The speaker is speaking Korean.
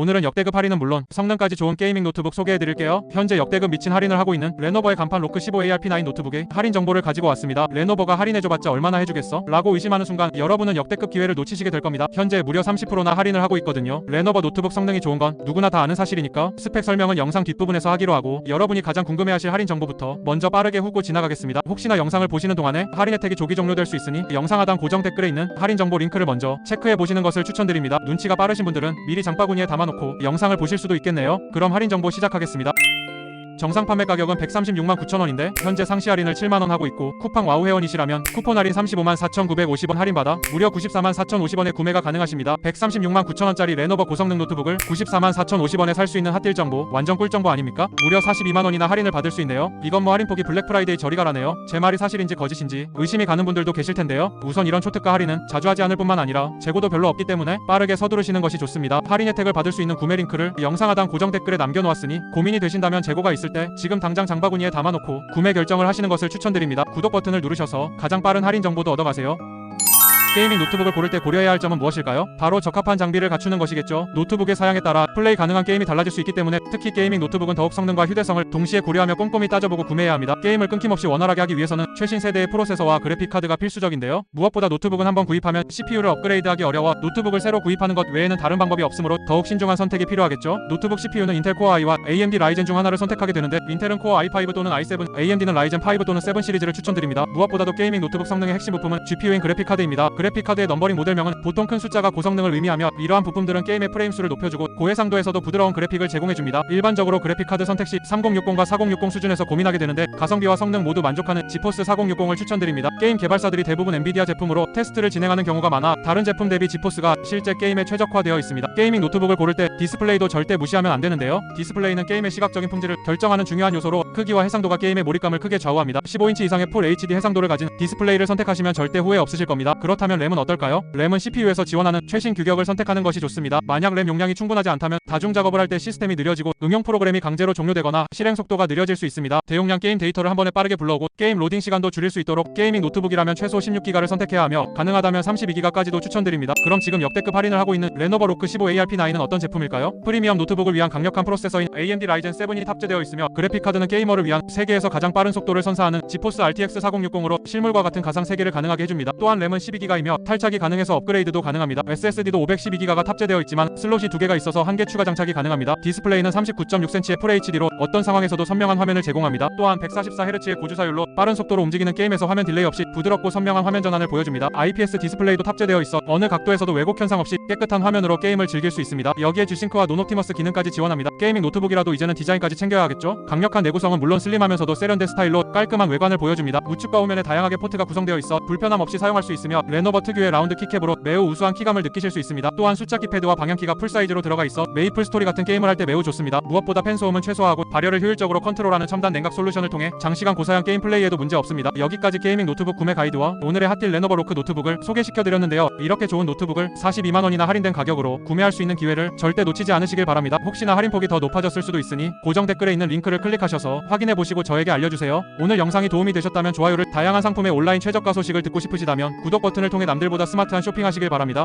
오늘은 역대급 할인은 물론 성능까지 좋은 게이밍 노트북 소개해드릴게요. 현재 역대급 미친 할인을 하고 있는 레노버의 간판 로크 15 ARP9 노트북의 할인 정보를 가지고 왔습니다. 레노버가 할인해줘봤자 얼마나 해주겠어? 라고 의심하는 순간 여러분은 역대급 기회를 놓치시게 될 겁니다. 현재 무려 30%나 할인을 하고 있거든요. 레노버 노트북 성능이 좋은 건 누구나 다 아는 사실이니까 스펙 설명은 영상 뒷부분에서 하기로 하고 여러분이 가장 궁금해하실 할인 정보부터 먼저 빠르게 후고 지나가겠습니다. 혹시나 영상을 보시는 동안에 할인 혜택이 조기 종료될 수 있으니 영상 하단 고정 댓글에 있는 할인 정보 링크를 먼저 체크해 보시는 것을 추천드립니다. 눈치가 빠르신 분들은 미리 장바구니에 담아 놓고 영상을 보실 수도 있겠네요. 그럼 할인 정보 시작하겠습니다. 정상 판매 가격은 136만 9천원인데 현재 상시 할인을 7만원 하고 있고 쿠팡 와우 회원이시라면 쿠폰 할인 35만 4,950원 할인받아 무려 94만 4,050원에 구매가 가능하십니다. 136만 9천원짜리 레노버 고성능 노트북을 94만 4,050원에 살 수 있는 핫딜 정보 완전 꿀 정보 아닙니까? 무려 42만원이나 할인을 받을 수 있네요. 이건 뭐 할인폭이 블랙 프라이데이 저리가라네요. 제 말이 사실인지 거짓인지 의심이 가는 분들도 계실 텐데요. 우선 이런 초특가 할인은 자주 하지 않을 뿐만 아니라 재고도 별로 없기 때문에 빠르게 서두르시는 것이 좋습니다. 할인 혜택을 받을 수 있는 구매 링크를 영상 하단 고정 댓글에 남겨놓았으니 고민이 되신다면 재고가 있을 때 지금 당장 장바구니에 담아놓고 구매 결정을 하시는 것을 추천드립니다. 구독 버튼을 누르셔서 가장 빠른 할인 정보도 얻어가세요. 게이밍 노트북을 고를 때 고려해야 할 점은 무엇일까요? 바로 적합한 장비를 갖추는 것이겠죠. 노트북의 사양에 따라 플레이 가능한 게임이 달라질 수 있기 때문에 특히 게이밍 노트북은 더욱 성능과 휴대성을 동시에 고려하며 꼼꼼히 따져보고 구매해야 합니다. 게임을 끊김없이 원활하게 하기 위해서는 최신 세대의 프로세서와 그래픽 카드가 필수적인데요. 무엇보다 노트북은 한번 구입하면 CPU를 업그레이드하기 어려워 노트북을 새로 구입하는 것 외에는 다른 방법이 없으므로 더욱 신중한 선택이 필요하겠죠. 노트북 CPU는 인텔 코어 i와 AMD 라이젠 중 하나를 선택하게 되는데 인텔은 코어 i5 또는 i7, AMD는 라이젠 5 또는 7 시리즈를 추천드립니다. 무엇보다도 게이밍 노트북 성능의 핵심 부품은 GPU인 그래픽 카드입니다. 그래픽 카드의 넘버링 모델명은 보통 큰 숫자가 고성능을 의미하며 이러한 부품들은 게임의 프레임 수를 높여주고 고해상도에서도 부드러운 그래픽을 제공해줍니다. 일반적으로 그래픽 카드 선택 시 3060과 4060 수준에서 고민하게 되는데 가성비와 성능 모두 만족하는 지포스 4060을 추천드립니다. 게임 개발사들이 대부분 엔비디아 제품으로 테스트를 진행하는 경우가 많아 다른 제품 대비 지포스가 실제 게임에 최적화되어 있습니다. 게이밍 노트북을 고를 때 디스플레이도 절대 무시하면 안 되는데요. 디스플레이는 게임의 시각적인 품질을 결정하는 중요한 요소로 크기와 해상도가 게임의 몰입감을 크게 좌우합니다. 15인치 이상의 풀 HD 해상도를 가진 디스플레이를 선택하시면 절대 후회 없으실 겁니다. 그렇다면 램은 어떨까요? 램은 CPU에서 지원하는 최신 규격을 선택하는 것이 좋습니다. 만약 램 용량이 충분하지 않다면 다중 작업을 할 때 시스템이 느려지고 응용 프로그램이 강제로 종료되거나 실행 속도가 느려질 수 있습니다. 대용량 게임 데이터를 한 번에 빠르게 불러오고 게임 로딩 시간도 줄일 수 있도록 게이밍 노트북이라면 최소 16기가를 선택해야 하며 가능하다면 32기가까지도 추천드립니다. 그럼 지금 역대급 할인을 하고 있는 레노버 로크 15 ARP9은 어떤 제품일까요? 프리미엄 노트북을 위한 강력한 프로세서인 AMD 라이젠 7이 탑재되어 있으며 그래픽 카드는 게이머를 위한 세계에서 가장 빠른 속도를 선사하는 지포스 RTX 4060으로 실물과 같은 가상 세계를 가능하게 해줍니다. 또한 램은 12기가 이며 탈착이 가능해서 업그레이드도 가능합니다. SSD도 512기가가 탑재되어 있지만 슬롯이 두 개가 있어서 한 개 추가 장착이 가능합니다. 디스플레이는 39.6cm의 FHD로 어떤 상황에서도 선명한 화면을 제공합니다. 또한 144Hz의 고주사율로 빠른 속도로 움직이는 게임에서 화면 딜레이 없이 부드럽고 선명한 화면 전환을 보여줍니다. IPS 디스플레이도 탑재되어 있어 어느 각도에서도 왜곡 현상 없이 깨끗한 화면으로 게임을 즐길 수 있습니다. 여기에 G싱크와 논옵티머스 기능까지 지원합니다. 게이밍 노트북이라도 이제는 디자인까지 챙겨야 하겠죠? 강력한 내구성은 물론 슬림하면서도 세련된 스타일로 깔끔한 외관을 보여줍니다. 우측과 우면에 다양하게 포트가 구성되어 있어 불편함 없이 사용할 수 있으며 레노 버 특유의 라운드 키캡으로 매우 우수한 키감을 느끼실 수 있습니다. 또한 숫자 키 패드와 방향키가 풀사이즈로 들어가 있어 메이플 스토리 같은 게임을 할 때 매우 좋습니다. 무엇보다 팬 소음은 최소화하고 발열을 효율적으로 컨트롤하는 첨단 냉각 솔루션을 통해 장시간 고사양 게임 플레이에도 문제 없습니다. 여기까지 게이밍 노트북 구매 가이드와 오늘의 핫딜 레노버 로크 노트북을 소개시켜드렸는데요. 이렇게 좋은 노트북을 42만 원이나 할인된 가격으로 구매할 수 있는 기회를 절대 놓치지 않으시길 바랍니다. 혹시나 할인폭이 더 높아졌을 수도 있으니 고정 댓글에 있는 링크를 클릭하셔서 확인해 보시고 저에게 알려주세요. 오늘 영상이 도움이 되셨다면 좋아요를 다양한 상품의 온라인 최저가 소식을 듣고 싶으시다면 구독 버튼을 통해 남들보다 스마트한 쇼핑하시길 바랍니다.